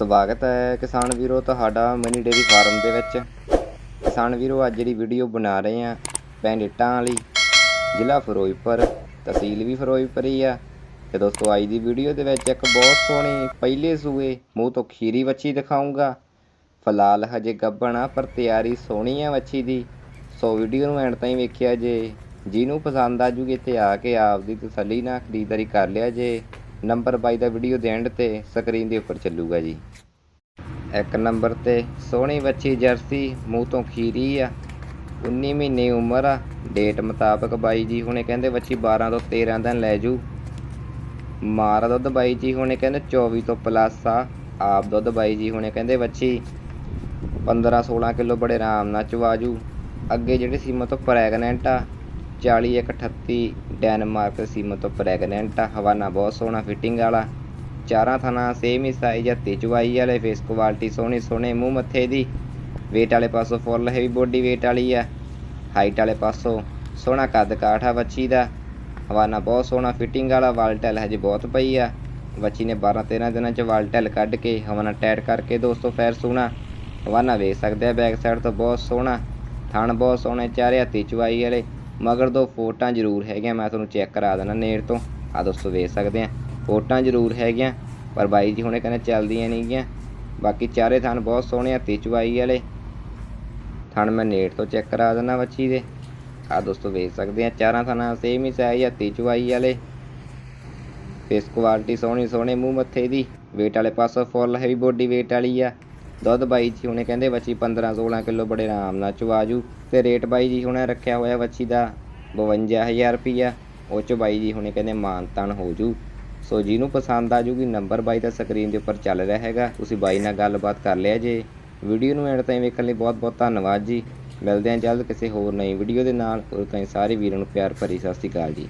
ਸਵਾਗਤ ਹੈ ਕਿਸਾਨ ਵੀਰੋ ਤੁਹਾਡਾ ਮਨੀ ਡੇਰੀ ਫਾਰਮ ਦੇ ਵਿੱਚ। ਕਿਸਾਨ ਵੀਰੋ, ਅੱਜ ਜਿਹੜੀ ਵੀਡੀਓ ਬਣਾ ਰਹੇ ਆ ਪਿੰਡ ਇੱਟਾਂ ਵਾਲੀ, ਜ਼ਿਲ੍ਹਾ ਫਿਰੋਜ਼ਪੁਰ, ਤਹਿਸੀਲ ਵੀ ਫਿਰੋਜ਼ਪੁਰ ਹੀ ਆ। ਤੇ ਦੋਸਤੋ, ਅੱਜ ਦੀ ਵੀਡੀਓ ਦੇ ਵਿੱਚ ਇੱਕ ਬਹੁਤ ਸੋਹਣੀ ਪਹਿਲੇ ਸੂਏ, ਮੂੰਹ ਤੋਂ ਖੀਰੀ ਵੱਛੀ ਦਿਖਾਉਂਗਾ ਫਿਲਹਾਲ ਹਜੇ ਗੱਭਣ ਆ, ਪਰ ਤਿਆਰੀ ਸੋਹਣੀ ਆ ਵੱਛੀ ਦੀ। ਸੋ ਵੀਡੀਓ ਨੂੰ ਐਂਡ ਤਾਈਂ ਵੇਖਿਆ ਜੇ। ਜਿਹਨੂੰ ਪਸੰਦ ਆ ਜੂਗੀ ਇੱਥੇ ਆ ਕੇ ਆਪਦੀ ਤਸੱਲੀ ਨਾਲ ਖਰੀਦਦਾਰੀ ਕਰ ਲਿਆ ਜੇ। ਨੰਬਰ 22 ਦਾ ਵੀਡੀਓ ਦੇ ਐਂਡ ਤੇ ਸਕਰੀਨ ਦੇ ਉੱਪਰ ਚੱਲੂਗਾ ਜੀ। ਇੱਕ ਨੰਬਰ ਤੇ ਸੋਹਣੀ ਬੱਚੀ ਜਰਸੀ, ਮੂੰਹ ਤੋਂ ਖੀਰੀ ਆ 19 ਮਹੀਨੇ ਉਮਰ ਆ ਡੇਟ ਮੁਤਾਬਕ ਬਾਈ ਜੀ ਹੁਣੇ ਕਹਿੰਦੇ ਬੱਚੀ 12 ਤੋਂ 13 ਦਿਨ ਲੈ ਜੂ। ਮਾਰਾ ਦੁੱਧ ਬਾਈ ਜੀ ਹੁਣੇ ਕਹਿੰਦੇ 24 ਤੋਂ ਪਲੱਸ ਆ, ਆਪ ਦੁੱਧ ਬਾਈ ਜੀ ਹੁਣੇ ਕਹਿੰਦੇ ਬੱਚੀ 15 16 ਕਿਲੋ ਬੜੇ ਆਰਾਮ ਨਾਲ ਚਵਾਜੂ ਅੱਗੇ ਜਿਹੜੇ ਸੀਮਾ ਤੋਂ ਪ੍ਰੈਗਨੈਂਟ ਆ 4138 ਡੈਨਮਾਰਕ ਸੀਮਾ ਤੋਂ ਪ੍ਰੈਗਨੈਂਟ ਆ। ਹਵਾਨਾ ਬਹੁਤ ਸੋਹਣਾ ਫਿਟਿੰਗ ਵਾਲਾ। ਚਾਰਾਂ ਥਣਾ ਸੇਮ ਹੀ ਸਾਈਜ਼ ਆ। ਤੇ ਚਵਾਈ ਵਾਲੇ ਫੇਸ ਕੁਆਲਿਟੀ ਸੋਹਣੀ, ਸੋਹਣੇ ਮੂੰਹ ਮੱਥੇ ਦੀ। weight ਵਾਲੇ ਪਾਸੋਂ ਫੁੱਲ ਹੈਵੀ ਬੋਡੀ weight ਵਾਲੀ ਆ। ਹਾਈਟ ਵਾਲੇ ਪਾਸੋਂ ਸੋਹਣਾ ਕੱਦ ਕਾਠ ਆ ਬੱਚੀ ਦਾ। ਹਵਾਨਾ ਬਹੁਤ ਸੋਹਣਾ ਫਿਟਿੰਗ ਵਾਲਾ। ਵਾਲਟੈਲ ਹਜੇ ਬਹੁਤ ਪਈ ਆ। ਬੱਚੀ ਨੇ 12 13 ਦਿਨਾਂ ਚ ਵਾਲਟੈਲ ਕੱਢ ਕੇ ਹਵਾਨਾ ਟੈਟ ਕਰਕੇ ਦੋਸਤੋ ਫੈਰ ਸੋਹਣਾ। ਹਵਾਨਾ ਵੇਖ ਸਕਦੇ ਆ ਬੈਕ ਸਾਈਡ ਤੋਂ ਬਹੁਤ ਸੋਹਣਾ। ਥਣ ਬਹੁਤ ਸੋਹਣੇ ਚਾਰੇ ਹੱਥੀ ਚਵਾਈ ਵਾਲੇ। ਮਗਰ ਦੋ ਫੋਟਾਂ ਜ਼ਰੂਰ ਹੈਗੀਆਂ, ਮੈਂ ਤੁਹਾਨੂੰ ਚੈੱਕ ਕਰਾ ਦੇਣਾ ਨੇੜ ਤੋਂ। ਆ ਦੋਸਤੋ ਵੇਖ ਸਕਦੇ ਆ, ਫੋਟਾਂ ਜ਼ਰੂਰ ਹੈਗੀਆਂ, ਪਰ ਬਾਈ ਜੀ ਹੁਣੇ ਕਹਿੰਦੇ ਚੱਲਦੀਆਂ ਨਹੀਂ ਗੀਆਂ ਬਾਕੀ ਚਾਰੇ ਥਣ ਬਹੁਤ ਸੋਹਣੇ ਹੱਥੀ ਚਵਾਈ ਵਾਲੇ। ਥਣ ਮੈਂ ਨੇੜ ਤੋਂ ਚੈੱਕ ਕਰਾ ਦੇਣਾ ਬੱਚੀ ਦੇ। ਆ ਦੋਸਤੋ ਵੇਖ ਸਕਦੇ ਆ, ਚਾਰਾਂ ਥਣਾਂ ਸੇਮ ਹੀ ਸਾਈਜ਼ ਹੱਥੀ ਚਵਾਈ ਵਾਲੇ। ਫੇਸ ਕੁਆਲਿਟੀ ਸੋਹਣੀ ਸੋਹਣੇ ਮੂੰਹ ਮੱਥੇ ਦੀ। weight ਵਾਲੇ ਪਾਸੋਂ ਫੁੱਲ ਹੈਵੀ ਬੋਡੀ weight ਵਾਲੀ ਆ। ਦੁੱਧ ਬਾਈ ਜੀ ਹੁਣੇ ਕਹਿੰਦੇ ਬੱਚੀ 15 16 ਕਿਲੋ ਬੜੇ ਆਰਾਮ ਨਾਲ ਚਵਾਜੂ ਤੇ ਰੇਟ ਬਾਈ ਜੀ ਹੁਣੇ ਰੱਖਿਆ ਹੋਇਆ ਬੱਚੀ ਦਾ 52000 ਰੁਪਈਆ। ਉਹ ਚ ਬਾਈ ਜੀ ਹੁਣੇ ਕਹਿੰਦੇ ਮਾਨਤਾਨ ਹੋ ਜੂ। ਸੋ ਜਿਹਨੂੰ ਪਸੰਦ ਆ ਜੂਗੀ, ਨੰਬਰ ਬਾਈ ਦਾ ਸਕਰੀਨ ਦੇ ਉੱਪਰ ਚੱਲ ਰਿਹਾ ਹੈਗਾ। ਤੁਸੀਂ ਬਾਈ ਨਾਲ ਗੱਲਬਾਤ ਕਰ ਲਿਆ ਜੇ। ਵੀਡੀਓ ਨੂੰ ਐਂਡ ਤਾਈਂ ਵੇਖਣ ਲਈ ਬਹੁਤ ਬਹੁਤ ਧੰਨਵਾਦ ਜੀ। ਮਿਲਦੇ ਹਾਂ ਜਲਦ ਕਿਸੇ ਹੋਰ ਨਈ ਵੀਡੀਓ ਦੇ ਨਾਲ। ਉਦੋਂ ਤਾਈਂ ਸਾਰੇ ਵੀਰਾਂ ਨੂੰ ਪਿਆਰ ਭਰੀ ਸਤਿ ਸ਼੍ਰੀ ਅਕਾਲ ਜੀ।